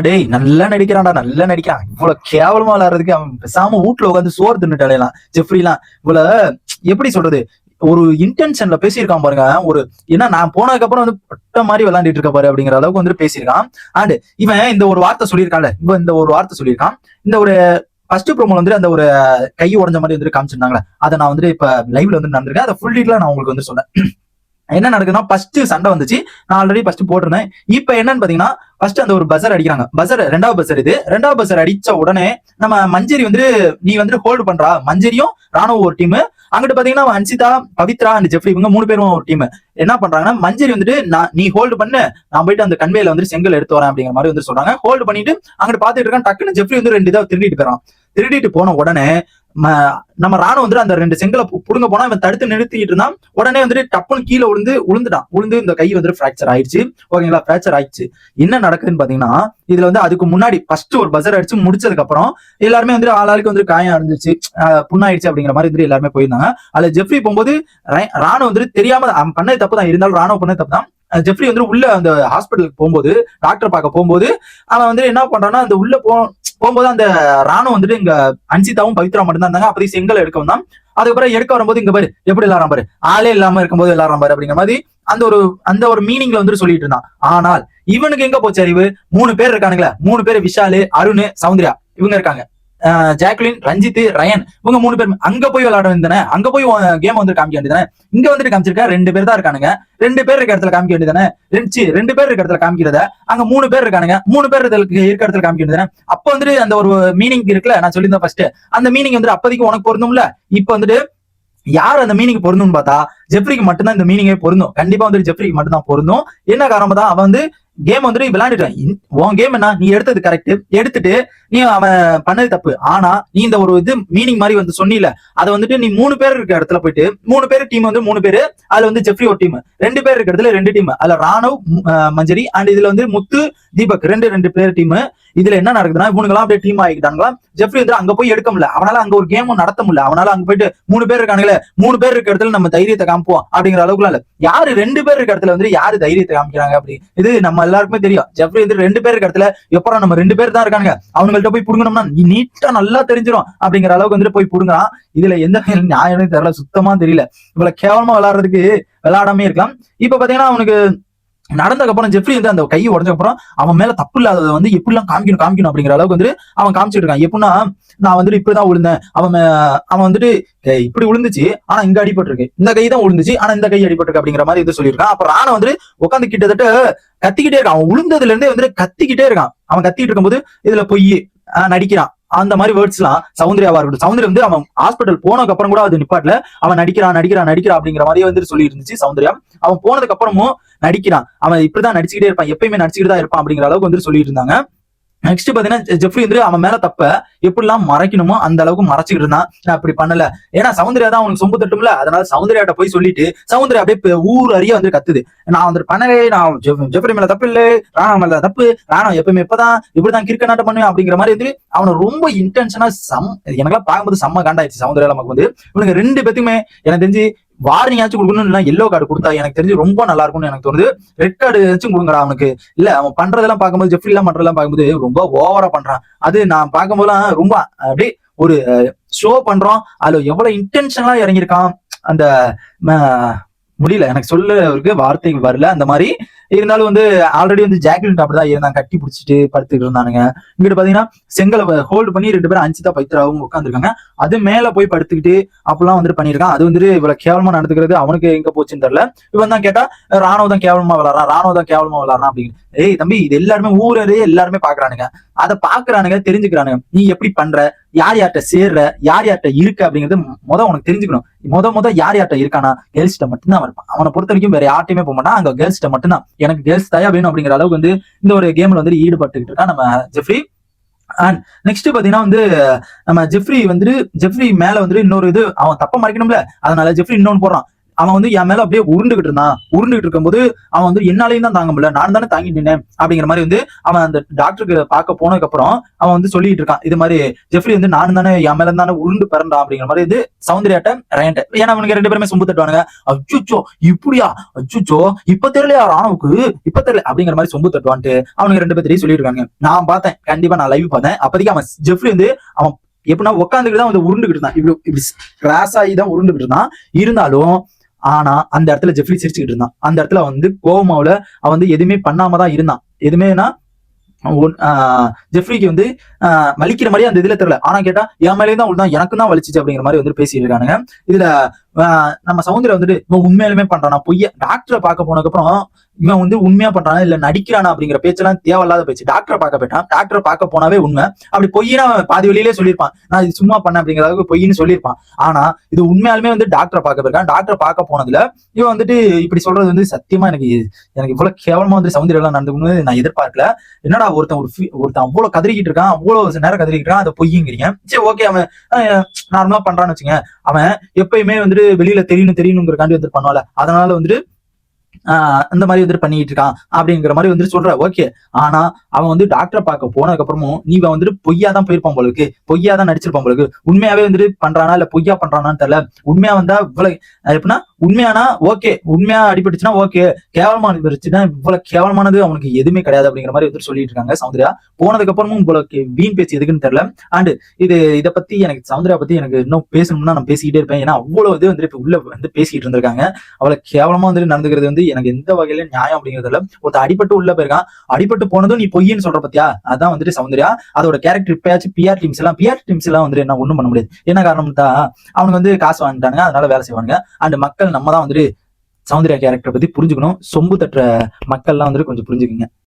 டேய் நல்லா நடிக்கிறான்டா நல்லா நடிக்கிறான். இவ்வளவு கேவலமா விளையாடுறதுக்கு அவன் பேசாம வீட்டுல உட்காந்து சோறு தின்னுட்டாலாம் ஜெஃப்ரிலாம் இவ்வளவு எப்படி சொல்றது? ஒரு இன்டென்ஷன்ல பேசியிருக்கான் பாருங்க. ஒரு ஏன்னா நான் போனதுக்கு அப்புறம் வந்து பட்ட மாதிரி விளையாண்டுட்டு இருக்க பாரு அப்படிங்கிற அளவுக்கு வந்து பேசியிருக்கான். அண்ட் இவன் இந்த ஒரு வார்த்தை சொல்லியிருக்கான்ல இவன் இந்த ஒரு வார்த்தை சொல்லியிருக்கான். இந்த ஒரு ஃபர்ஸ்ட் ப்ரோமோல வந்து அந்த ஒரு கை உடஞ்ச மாதிரி வந்து காமிச்சிருந்தாங்களே. அதை நான் வந்துட்டு இப்ப லைவ்ல வந்து நடந்திருக்கேன். அதை ஃபுல் டீட்டெயிலா நான் உங்களுக்கு வந்து சொன்னேன் என்ன நடக்குதுன்னா ஃபர்ஸ்ட் சண்டை வந்துச்சு. நான் ஆல்ரெடி ஃபர்ஸ்ட் போட்டிருந்தேன். இப்போ என்னன்னு பாத்தீங்கன்னா ஃபர்ஸ்ட் அந்த ஒரு பசர் அடிக்கிறாங்க. பசர் ரெண்டாவது பசர் இது. ரெண்டாவது பஸர் அடிச்ச உடனே நம்ம மஞ்சரி வந்து நீ வந்து ஹோல்டு பண்றா. மஞ்சரியும் ராணுவ ஒரு டீம் அங்கிட்டு பாத்தீங்கன்னா அன்சிதா பவித்ரா அண்ட் ஜெஃப்ரி இவங்க மூணு பேரும் ஒரு டீம் என்ன பண்றாங்கன்னா மஞ்சரி வந்துட்டு நான் நீ ஹோல்டு பண்ணு. நான் போயிட்டு அந்த கன்வேல வந்து செங்கல் எடுத்து வரேன் அப்படிங்கிற மாதிரி வந்து சொல்றாங்க. ஹோல்டு பண்ணிட்டு அங்கிட்டு பாத்துட்டு இருக்கான். டக்குன்னு ஜெஃப்ரி வந்து ரெண்டு இதாக திருடிட்டு போயிடறான். திருடிட்டு போன உடனே நம்ம ராணுவம் வந்துட்டு அந்த ரெண்டு செங்கலை புடுங்க போனா இவன் தடுத்து நிறுத்திட்டு இருந்தான். உடனே வந்துட்டு டப்புன்னு கீழே விழுந்து உளுந்துட்டான் உளுந்து இந்த கை வந்து ஃப்ராக்சர் ஆயிடுச்சு. ஓகேங்களா? ஃப்ராக்சர் ஆயிடுச்சு. என்ன நடக்குதுன்னு பாத்தீங்கன்னா இதுல வந்து அதுக்கு முன்னாடி ஃபர்ஸ்ட் ஒரு பஸர் அடிச்சு முடிச்சதுக்கு அப்புறம் எல்லாருமே வந்து ஆளாளுக்கு வந்து காயம் அடைஞ்சிச்சு புண்ணாயிடுச்சு அப்படிங்கிற மாதிரி வந்துட்டு எல்லாருமே போயிருந்தாங்க. அதுல ஜெஃப்ரி போகும்போது ரை- ராணுவம் வந்துட்டு தெரியாம பண்ண பண்ணது தப்பு தான் இருந்தாலும் ராணுவம் பண்ணது தப்பு தான் ஜெஃப்ரி வந்து உள்ள அந்த ஹாஸ்பிட்டலுக்கு போகும்போது டாக்டர் பார்க்க போகும்போது அவன் வந்து என்ன பண்றான்னா அந்த உள்ள போ போகும்போது அந்த ராணுவம் வந்துட்டு இங்க அன்சிதாவும் பவித்ரா மட்டும் தான் இருந்தாங்க. அப்படி செங்கல் எடுக்க வந்தான். அதுக்கப்புறம் எடுக்க வரும்போது இங்க பாரு எப்படி எல்லாரும் பாரு ஆளே இல்லாம இருக்கும்போது எல்லாரும் பாரு அப்படிங்கிற மாதிரி அந்த ஒரு அந்த ஒரு மீனிங்ல வந்துட்டு சொல்லிட்டு இருந்தான். ஆனால் இவனுக்கு எங்க போச்சு அறிவு? மூணு பேர் இருக்கானுங்களே. மூணு பேர் விஷாலு அருண் சௌந்தர்யா இவங்க இருக்காங்க. ஜாக்லின் ரஞ்சித் ரயன் இவங்க மூணு பேர் அங்க போய் விளையாட வேண்டியதானே? அங்க போய் கேம் வந்து காமிக்க வேண்டியதானே? இங்க வந்துட்டு காமிச்சிருக்க ரெண்டு பேர் தான் இருக்கானுங்க. ரெண்டு பேர் இருக்க இடத்துல காமிக்க வேண்டியதானே? ரெண்டு ரெண்டு பேர் இருக்க இடத்துல காமிக்கிறத. அங்க மூணு பேர் இருக்கானுங்க. மூணு பேர் இருக்க இடத்துல காமிக்க வேண்டியதானே? அப்ப வந்துட்டு அந்த ஒரு மீனிங் இருக்குல்ல நான் சொல்லியிருந்தேன் ஃபர்ஸ்ட் அந்த மீனிங் வந்து அப்போதைக்கு உனக்கு பொருந்தும்ல? இப்ப வந்துட்டு யார் அந்த மீனிங் பொருந்தும்னு பார்த்தா ஜெப்ரிக்கு மட்டும்தான் இந்த மீனிங்கே பொருந்தும். கண்டிப்பா வந்து ஜெப்ரிக்கு மட்டும்தான் பொருந்தும். என்ன காரணம் தான் அவன் வந்து கேம் வந்துட்டு விளையாண்டுட்டான் உன் கேம் என்ன? நீ எடுத்தது கரெக்ட் எடுத்துட்டு நீ அவன் பண்ணது தப்பு. ஆனா நீ இந்த ஒரு இது மீனிங் மாதிரி வந்து சொன்னில அதை வந்துட்டு நீ மூணு பேர் இருக்க இடத்துல போயிட்டு மூணு பேர் டீம் வந்து மூணு பேரு அதுல வந்து ஜெஃப்ரி ஒரு டீம் ரெண்டு பேர் இருக்க இடத்துல ரெண்டு டீம் அதுல ராணவ் மஞ்சரி அண்ட் இதுல வந்து முத்து தீபக் ரெண்டு ரெண்டு பேர் டீம் இதுல என்ன நடக்குதுன்னா இவனுங்களாம் அப்படியே டீம் ஆகிட்டாங்களா? ஜெஃப்ரி வந்து அங்க போய் எடுக்க முடியல. அவனால அங்க ஒரு கேமும் நடத்த முடியல. அவனால அங்க போயிட்டு மூணு பேர் இருக்கானுங்களே மூணு பேர் இருக்க இடத்துல நம்ம தைரியத்தை காமிப்போம் அப்படிங்கிற அளவுக்குலாம் இல்ல. யாரு ரெண்டு பேர் இருக்க இடத்துல வந்து யாரு தைரியத்தை காமிக்கிறாங்க அப்படி? இது நம்ம எல்லாருக்குமே தெரியும். ஜெஃப்ரி வந்து ரெண்டு பேர் இருக்க இடத்துல எப்பறம் நம்ம ரெண்டு பேர் தான் இருக்கானுங்க? அவனுங்கள்ட்ட போய் புடுங்கணும்னா நீட்டா நல்லா தெரிஞ்சிடும் அப்படிங்கிற அளவுக்கு வந்துட்டு போய் புடுங்குறான். இதுல எந்த நியாயம்னு தெரியல சுத்தமா தெரியல. இவ்வளவு கேவலமா விளையாடுறதுக்கு விளையாடாமே இருக்கலாம். இப்ப பாத்தீங்கன்னா அவனுக்கு நடந்ததுக்கப்புறம் ஜெஃப்ரி வந்து அந்த கை உடஞ்சக்கப்புறம் அப்புறம் அவன் மேல தப்பு இல்லாததை வந்து எப்படிலாம் காமிக்கணும் காமிக்கணும் அப்படிங்கிற அளவுக்கு வந்து அவன் காமிச்சிட்டு இருக்கான். எப்படின்னா நான் வந்துட்டு இப்படிதான் விழுந்தேன் அவன் மே- அவன் வந்துட்டு இப்படி விழுந்துச்சு ஆனா இங்க அடிபட்டிருக்கு. இந்த கை தான் விழுந்துச்சு ஆனா இந்த கை அடிபட்டிருக்கு அப்படிங்கிற மாதிரி இது சொல்லியிருக்கான். அப்புறம் ராணா வந்துட்டு உட்காந்து கிட்டத்தட்ட கத்திக்கிட்டே இருக்கான். அவன் விழுந்ததுல இருந்தே வந்துட்டு கத்திக்கிட்டே இருக்கான். அவன் கத்திட்டு இருக்கும்போது இதுல பொய் ஆஹ் நடிக்கிறான். அந்த மாதிரி வேர்ட்ஸ் எல்லாம் சௌந்தர்யாவா இருக்கட்டும். சௌந்தர்யா வந்து அவன் ஹாஸ்பிட்டல் போனதுக்கு அப்புறம் கூட அது நிப்பாட்ல அவன் நடிக்கிறான் நடிக்கிறான் நடிக்கிறான் அப்படிங்கிற மாதிரியே வந்து சொல்லி இருந்துச்சு சௌந்தர்யா. அவன் போனதுக்கு அப்புறமும் நடிக்கிறான். அவன் இப்படிதான் நடிச்சுக்கிட்டே இருப்பான். எப்பயுமே நடிச்சுக்கிட்டு தான் இருப்பான் அப்படிங்கிற அளவுக்கு வந்து சொல்லிட்டு இருந்தாங்க நெக்ஸ்ட் பாத்தீங்கன்னா ஜெஃப்ரி வந்து அவன் மேல தப்ப எப்படிலாம் மறைக்கணுமோ அந்த அளவுக்கு மறைச்சிக்கிட்டு இருந்தான். நான் அப்படி பண்ணல. ஏன்னா சௌந்தர்யா தான் அவனுக்கு சொம்பு தட்டும்ல அதனால சௌந்தர்யாட்ட போய் சொல்லிட்டு சௌந்தர்யா அப்படியே ஊர் அறிய வந்து கத்துது. நான் வந்து பண்ணவே நான் ஜெஃப்ரி மேல தப்பு இல்ல. ராணா மேல தப்பு. ராணா எப்பவுமே இப்பதான் இப்படிதான் கிரிக்கெட் நாட்டம் பண்ணுவேன் அப்படிங்கிற மாதிரி வந்து அவனை ரொம்ப இன்டென்ஷனா சம் எனக்கெல்லாம் பார்க்கும்போது செம்ம காண்டாயிடுச்சு சௌந்தர்யா நமக்கு வந்து. இவனுக்கு ரெண்டு பேத்துக்குமே எனக்கு தெரிஞ்சு வார்னிங்காச்சும் கொடுக்கணும் எல்லோ கார்டு கொடுத்தா எனக்கு தெரிஞ்சு ரொம்ப நல்லா இருக்கும்னு எனக்கு தோணுது. ரெட் கார்டு ஏதாச்சும் கொடுங்கடா அவனுக்கு. இல்ல அவன் பண்றதெல்லாம் பார்க்கும்போது ஜெஃப்ரி எல்லாம் பண்றதெல்லாம் பார்க்கும்போது ரொம்ப ஓவரா பண்றான். அது நான் பார்க்கும்போதெல்லாம் ரொம்ப அப்படியே ஒரு ஷோ பண்றோம். அதுல எவ்வளவு இன்டென்ஷனலா இறங்கியிருக்கான். அந்த முடியல. எனக்கு சொல்ல வார்த்தை வரல. அந்த மாதிரி இருந்தாலும் வந்து ஆல்ரெடி வந்து ஜாக்லின் அப்படிதான் இருந்தாங்க. கட்டி பிடிச்சிட்டு படுத்துக்கிட்டு இருந்தானுங்க. இங்கிட்டு பாத்தீங்கன்னா செங்கலை ஹோல்டு பண்ணி ரெண்டு பேரும் அஞ்சுதா பைத்திராவும் உட்காந்துருக்காங்க அது மேல போய் படுத்துக்கிட்டு அப்பெல்லாம் வந்துட்டு பண்ணிருக்கான் அது வந்துட்டு இவ்வளவு கேவலமா நடந்துக்கிறது அவனுக்கு எங்க போச்சுன்னு தெரியல. இவன் தான் கேட்டா ராணுவம் தான் கேவலமா விளாட்றான் ராணுவம் தான் கேவலமா விளாட்றான் அப்படின்னு. ஏய் தம்பி இது எல்லாருமே ஊரே எல்லாருமே பாக்குறானுங்க. அதை பாக்குறானுங்க தெரிஞ்சுக்கிறானுங்க. நீ எப்படி பண்ற? யார் யார்கிட்ட சேர்ற? யார் யார்கிட்ட இருக்க அப்படிங்கிறது முத உனக்கு தெரிஞ்சுக்கணும். முத முத யார் யார்கிட்ட இருக்கானா? கேர்ள்ஸ்கிட்ட மட்டும்தான் அவன் இருப்பான். அவனை பொறுத்த வரைக்கும் வேற யார்ட்டையுமே போக மாட்டான். அங்க கேர்ள்ஸ்கிட்ட மட்டும்தான். எனக்கு கேர்ள்ஸ் தயா வேணும் அப்படிங்கிற அளவுக்கு வந்து இந்த ஒரு கேம்ல வந்து ஈடுபட்டுக்கிட்டு இருக்கான் நம்ம ஜெஃப்ரி. அண்ட் நெக்ஸ்ட் பாத்தீங்கன்னா வந்து நம்ம ஜெஃப்ரி வந்துட்டு ஜெஃப்ரி மேல வந்துட்டு இன்னொரு இது அவன் தப்ப மறைக்கணும்ல. அதனால ஜெஃப்ரி இன்னொன்னு போடுறான். அவன் வந்து என் மேல அப்படியே உருண்டுகிட்டு இருந்தான். உருண்டுகிட்டு இருக்கும்போது அவன் வந்து என்னாலையும் தான் தாங்க முடியல. நான் தானே தாங்கி நின்னேன் அப்படிங்கிற மாதிரி வந்து அவன் அந்த டாக்டருக்கு பார்க்க போனதுக்கு அப்புறம் அவன் வந்து சொல்லிட்டு இருக்கான். இது மாதிரி ஜெஃப்ரி வந்து நானும் தானே என் மேல தானே உருண்டு பிறந்தான் அப்படிங்கிற மாதிரி இது சௌந்தர்யாட்ட ரயன்ட்ட ஏன்னா அவனுக்கு ரெண்டு பேருமே சொம்பு தட்டுவானுங்க. அச்சுச்சோ இப்படியா? அச்சுச்சோ இப்ப தெரியலையா ராணுவுக்கு? இப்ப தெரியல அப்படிங்கிற மாதிரி சொம்பு தட்டுவான்ட்டு அவனுக்கு ரெண்டு பேர்த்தையும் சொல்லிட்டு இருக்காங்க. நான் பார்த்தேன். கண்டிப்பா நான் லைவ் பார்த்தேன். அப்போதைக்கு அவன் ஜெஃப்ரி வந்து அவன் எப்படின்னா உட்காந்துக்கிட்டு தான் வந்து உருண்டுகிட்டு இருந்தான். இப்படி இப்படி கிராஸ் ஆகி தான் உருண்டுகிட்டு இருந்தான். இருந்தாலும் ஆனா அந்த இடத்துல ஜெஃப்ரி சிரிச்சுக்கிட்டு இருந்தான். அந்த இடத்துல வந்து கோமாவுல அவன் வந்து எதுவுமே பண்ணாம தான் இருந்தான். எதுவுமேனா ஒன்- ஆஹ் ஜெஃப்ரிக்கு வந்து ஆஹ் வலிக்கிற மாதிரி அந்த இதுல தெரியல. ஆனா கேட்டா என் மேலேயும் தான் உள்ள எனக்கு தான் வலிச்சிச்சு அப்படிங்கிற மாதிரி வந்து பேசிட்டு இதுல நம்ம சவுந்தரம் வந்துட்டு இவன் உண்மையாலுமே பண்றானா. பொய்ய டாக்டரை பார்க்க போனதுக்கப்புறம் இவன் வந்து உண்மையா பண்றானா இல்ல நடிக்கிறானா அப்படிங்கிற பேச்செல்லாம் தேவையில்லாத பேச்சு. டாக்டரை பார்க்க போயிட்டான். டாக்டரை பார்க்க போனாவே உண்மை. அப்படி பொய்யினா அவன் பாதி வழியிலே சொல்லியிருப்பான். நான் இது சும்மா பண்ணேன் அப்படிங்கிறதுக்கு பொய்ன்னு சொல்லியிருப்பான். ஆனா இது உண்மையாலுமே வந்து டாக்டரை பார்க்க போயிருக்கான். டாக்டரை பார்க்க போனதுல இவன் வந்துட்டு இப்படி சொல்றது வந்து சத்தியமா எனக்கு எனக்கு இவ்வளவு கேவலமா வந்து சவுந்தரம் எல்லாம் நடந்துக்கணும்னு நான் எதிர்பார்க்கல. என்னடா ஒருத்தன் ஒரு ஒருத்தன் அவ்வளவு கதறிக்கிட்டு இருக்கான் அவ்வளவு நேரம் கதறிக்கிட்டு இருக்கான் அதை பொய்யுங்கிறீங்க. சரி ஓகே அவன் நார்மலா பண்றான்னு வச்சுங்க அவன் எப்பயுமே வந்துட்டு வெளியில தெரியணும் தெரியணுங்கிறக்காண்டி வந்துட்டு பண்ணுவால அதனால வந்துட்டு ஆஹ் இந்த மாதிரி வந்துட்டு பண்ணிட்டு இருக்கான் அப்படிங்கிற மாதிரி வந்துட்டு சொல்ற. ஓகே. ஆனா அவன் வந்து டாக்டரை பார்க்க போனதுக்கு அப்புறமும் நீ வந்துட்டு பொய்யா தான் போயிருப்பான் போலுக்கு பொய்யா தான் நடிச்சிருப்பான் போலுக்கு உண்மையாவே வந்துட்டு பண்றானா இல்ல பொய்யா பண்றானான்னு தெரியல. உண்மையா வந்தா இவ்வளவு எப்படின்னா உண்மையானா? ஓகே. உண்மையா அடிபட்டுச்சுன்னா ஓகே. கேவலமா அடிபட்டுச்சுன்னா இவ்வளவு கேவலமானது அவனுக்கு எதுவுமே கிடையாது அப்படிங்கிற மாதிரி ஒருத்தர் சொல்லிட்டு இருக்காங்க. சௌந்தர்யா போனதுக்கு அப்புறமும் உங்களுக்கு வீண் பேச்சு எதுக்குன்னு தெரியல. அண்ட் இது இதை பத்தி எனக்கு சௌந்தர்யா பத்தி எனக்கு இன்னும் பேசணும்னா நான் பேசிக்கிட்டே இருப்பேன். ஏன்னா அவ்வளவு இது வந்து இப்ப உள்ள வந்து பேசிட்டு இருந்திருக்காங்க. அவளை கேவலமா வந்துட்டு நடந்துக்கிறது வந்து எனக்கு எந்த வகையில நியாயம் அப்படிங்கறதுல ஒருத்தர் அடிபட்டு உள்ள போயிருக்கான். அடிபட்டு போனதும் நீ பொய்ன்னு சொல்ற பத்தியா? அதான் வந்துட்டு சௌந்தர்யா. அதோட கேரக்டர் இப்பயாச்சும் பிஆர் டீம்ஸ் எல்லாம் பிஆர் டீம்ஸ் எல்லாம் வந்துட்டு என்ன ஒண்ணும் பண்ண முடியாது. என்ன காரணம் தான் அவனுக்கு வந்து காசு வாங்கிட்டானுங்க. அதனால வேலை செய்வாங்க அண்ட் மக்கள் நம்ம தான் வந்துட்டு சௌந்தர்யா கேரக்டர் பத்தி புரிஞ்சுக்கணும். சொம்பு தட்டுற மக்கள்லாம் வந்துட்டு கொஞ்சம் புரிஞ்சுக்குங்க.